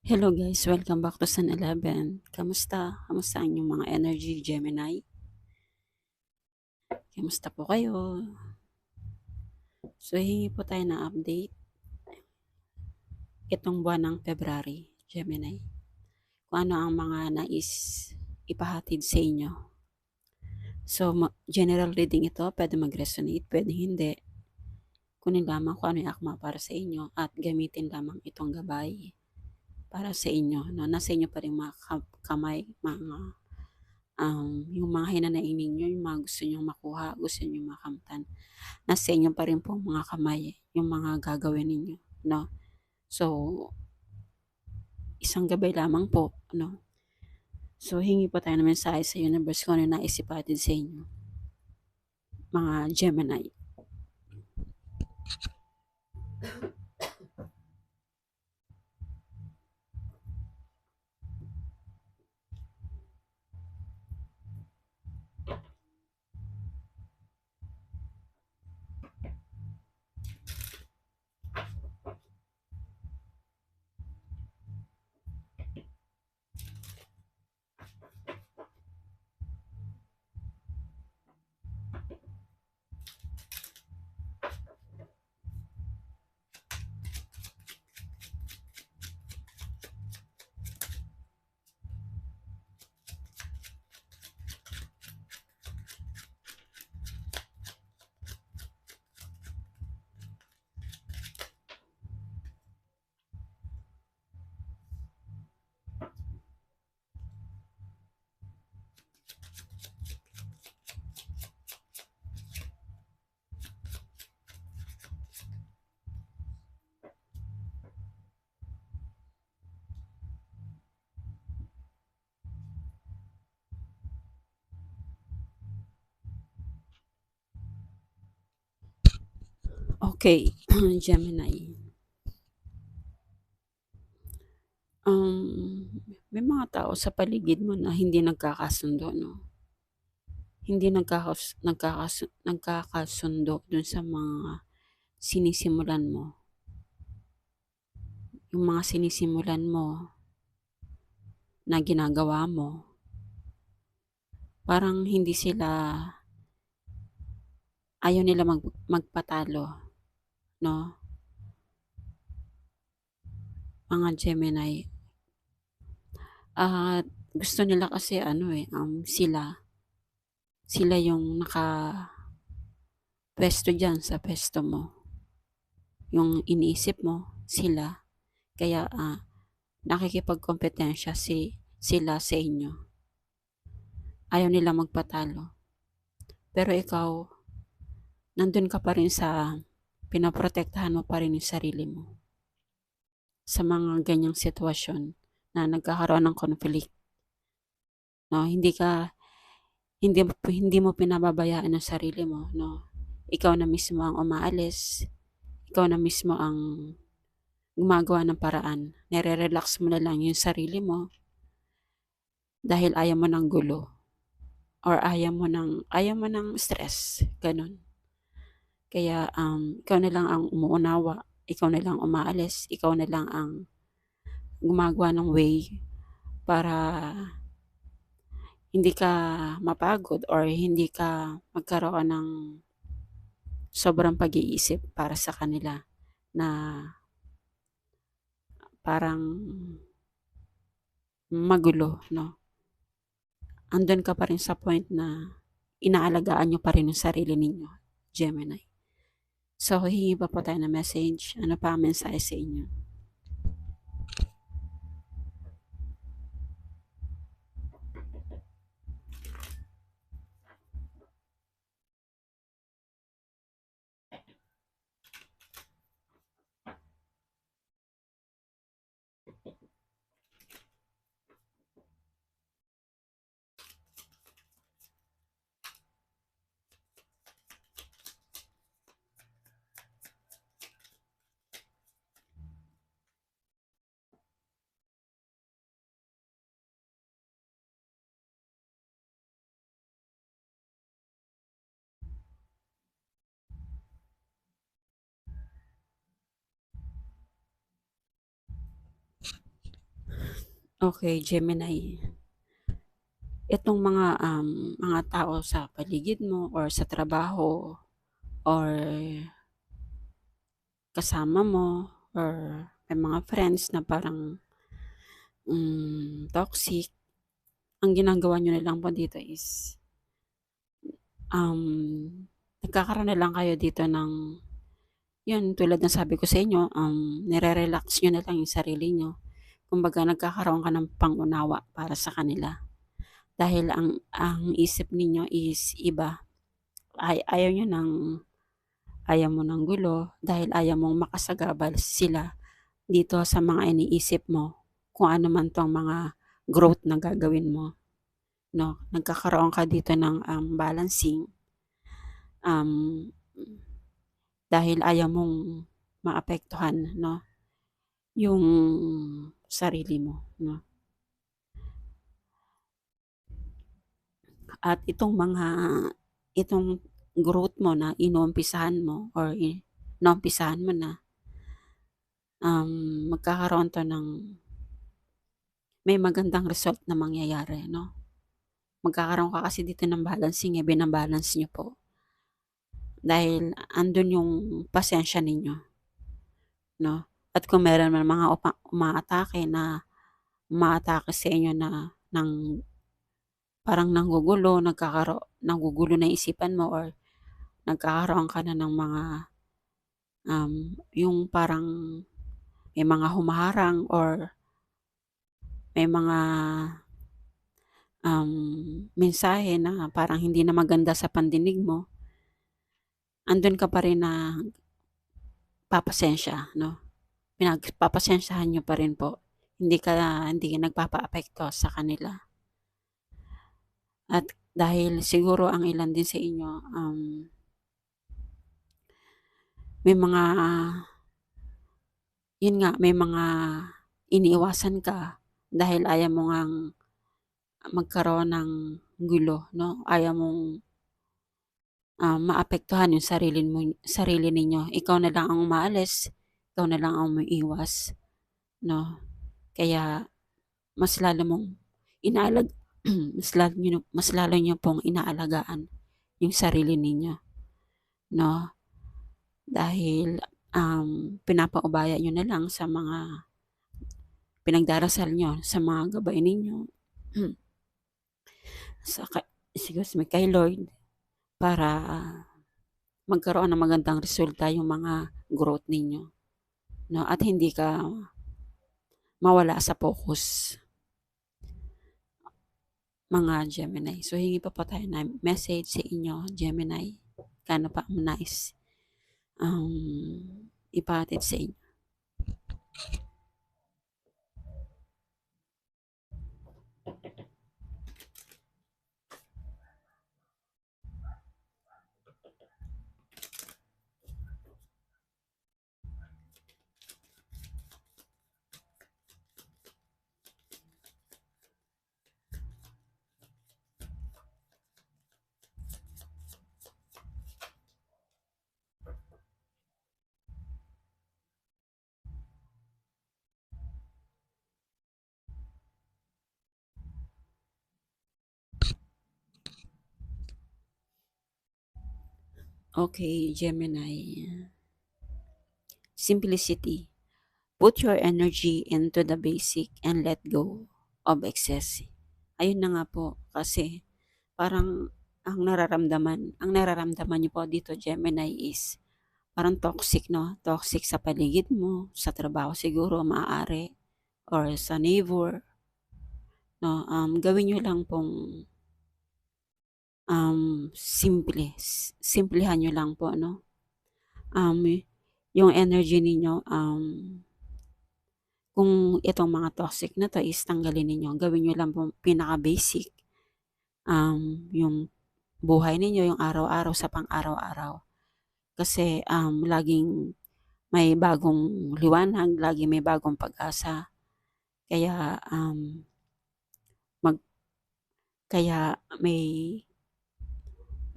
Hello guys, welcome back to Sun 11. Kamusta? Kamusta ang inyong mga energy, Gemini? Kamusta po kayo? So, hingi po tayo ng update. Itong buwan ng February, Gemini. Kung ano ang mga nais ipahatid sa inyo. So, general reading ito, pwede mag-resonate, pwede hindi. Kunin lamang kung ano yung akma para sa inyo at gamitin lamang itong gabay para sa inyo. No? Nasa inyo pa rin mga kamay, mga um, yung mga hinanain ninyo, yung mga gusto nyo makuha, gusto nyo makamtan. Nasa inyo pa rin po mga kamay, yung mga gagawin ninyo. No? So, isang gabay lamang po. No? So, hingi po tayo ng mensahe sa universe kung ano naisipatin sa inyo. Mga Gemini. Okay, Gemini. Um, may mga tao sa paligid mo na hindi nagkakasundo, no? Hindi nagkakas nagkakas nagkakasundo dun sa mga sinisimulan mo. Yung mga sinisimulan mo na ginagawa mo, parang hindi sila ayaw nila mag, magpatalo, no? Mga Gemini. At uh, gusto nila kasi ano eh, um, sila, sila yung naka pwesto dyan sa pwesto mo. Yung iniisip mo, sila. Kaya uh, nakikipagkompetensya si, sila sa inyo. Ayaw nila magpatalo. Pero ikaw, nandun ka pa rin sa pinaprotektahan mo pa rin yung sarili mo sa mga ganyang sitwasyon na nagkakaroon ng conflict. No, hindi ka hindi hindi mo pinababayaan ang sarili mo, no. Ikaw na mismo ang umaalis. Ikaw na mismo ang gumagawa ng paraan. Nire-relax mo na lang yung sarili mo dahil ayaw mo ng gulo or ayaw mo ng ayaw mo ng stress, ganun. Kaya um, ikaw na lang ang umuunawa, ikaw na lang umaalis, ikaw na lang ang gumagawa ng way para hindi ka mapagod or hindi ka magkaroon ng sobrang pag-iisip para sa kanila na parang magulo, no? Andun ka pa rin sa point na inaalagaan nyo pa rin yung sarili ninyo, Gemini. So, hihingi pa po tayo ng message. Ano pa ang mensahe sa inyo? Okay, Gemini. Itong mga, um, mga tao sa paligid mo or sa trabaho or kasama mo or may mga friends na parang, hmm, toxic, ang ginagawa niyo na lang po dito is um, nagkakaroon na lang kayo dito ng yun tulad ng sabi ko sa inyo, um, nire-relax niyo na lang yung sarili niyo. Kumbaga nagkakaroon ka ng pang-unawa para sa kanila. Dahil ang ang isip ninyo is iba. Ay ayaw niyo ng ayaw mo ng gulo dahil ayaw mong makasagabal sila dito sa mga iniisip mo kung ano man 'tong mga growth na gagawin mo, 'no. Nagkakaroon ka dito ng, um, balancing. Um, dahil ayaw mong maapektuhan, 'no, yung sarili mo, 'no. At itong mga itong growth mo na inumpisahan mo or i naumpisahan mo na, um, magkakaroon 'to ng may magandang result na mangyayari, 'no. Magkakaroon ka kasi dito ng balancing, eh, bina-balance niyo po. Dahil andun yung pasensya ninyo, 'no. At kung meron man mga upa umaatake na umaatake sa inyo na ng parang nanggugulo, nagkakaro nagugulo na isipan mo or nagkakaroon ka na ng mga, um, yung parang may mga humaharang or may mga um, mensahe na parang hindi na maganda sa pandinig mo, andun ka pa rin na papasensya, 'no. Pinagpapasensyahan niyo pa rin po. Hindi ka hindi nagpapaapekto sa kanila. At dahil siguro ang ilan din sa inyo, um may mga yun nga, may mga iniiwasan ka dahil ayaw mo ngang magkaroon ng gulo, 'no. Ayaw mong ah, maapektuhan yung sarili mo sarili ninyo. Ikaw na lang ang umaalis, ikaw na lang ang umiiwas, 'no. Kaya mas lalo mong inaalag mas lalo niyo mas lalo niyo pong inaalagaan yung sarili ninyo, 'no. Dahil, um, pinapaubaya niyo na lang sa mga pinagdarasal niyo, sa mga gabay ninyo. Sa excuse me, kay Lord para magkaroon ng magandang resulta yung mga growth ninyo, 'no, at hindi ka mawala sa focus. Mga Gemini. So hingi pa po tayo ng message sa inyo, Gemini, kung ano pa ang nais, um, ipahatid sa inyo. Okay, Gemini. Simplicity. Put your energy into the basic and let go of excess. Ayun na nga po, kasi parang ang nararamdaman, ang nararamdaman niyo po dito, Gemini, is parang toxic, no? Toxic sa paligid mo, sa trabaho siguro, maaari, or sa neighbor, no? Um, gawin niyo lang pong um, simple. Simplehan niyo lang po, no? Um, yung energy ninyo, um, kung itong mga toxic na 'to is tanggalin ninyo. Gawin niyo lang pong pinaka-basic, um, yung buhay ninyo, yung araw-araw sa pang-araw-araw. Kasi, um, laging may bagong liwanag, laging may bagong pag-asa. Kaya, um, mag kaya may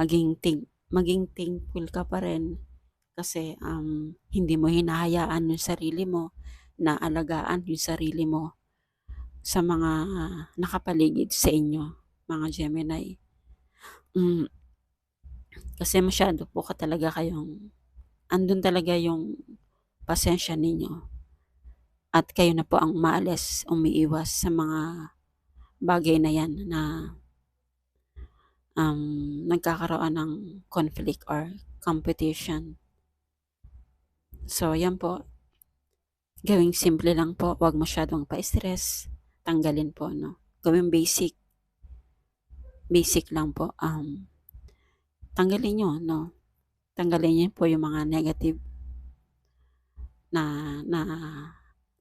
maging think maging thankful ka pa rin kasi, um, hindi mo hinahayaan yung sarili mo na alagaan yung sarili mo sa mga nakapaligid sa inyo, mga Gemini. Hmm. Kasi masyado po ka talaga kayong andun talaga yung pasensya ninyo at kayo na po ang umaalis, umiiwas sa mga bagay na yan na um, nagkakaroon ng conflict or competition. So, yan po. Gawing simple lang po. Huwag masyadong pa-stress. Tanggalin po, no? Gawing basic. Basic lang po. Um, tanggalin nyo, no? Tanggalin nyo po yung mga negative na na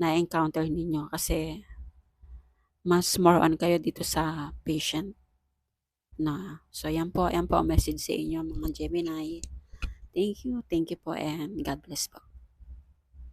na-encounter ninyo kasi mas more on kayo dito sa patient na. So, yan po. Yan po ang message sa inyo, mga Gemini. Thank you. Thank you po and God bless po.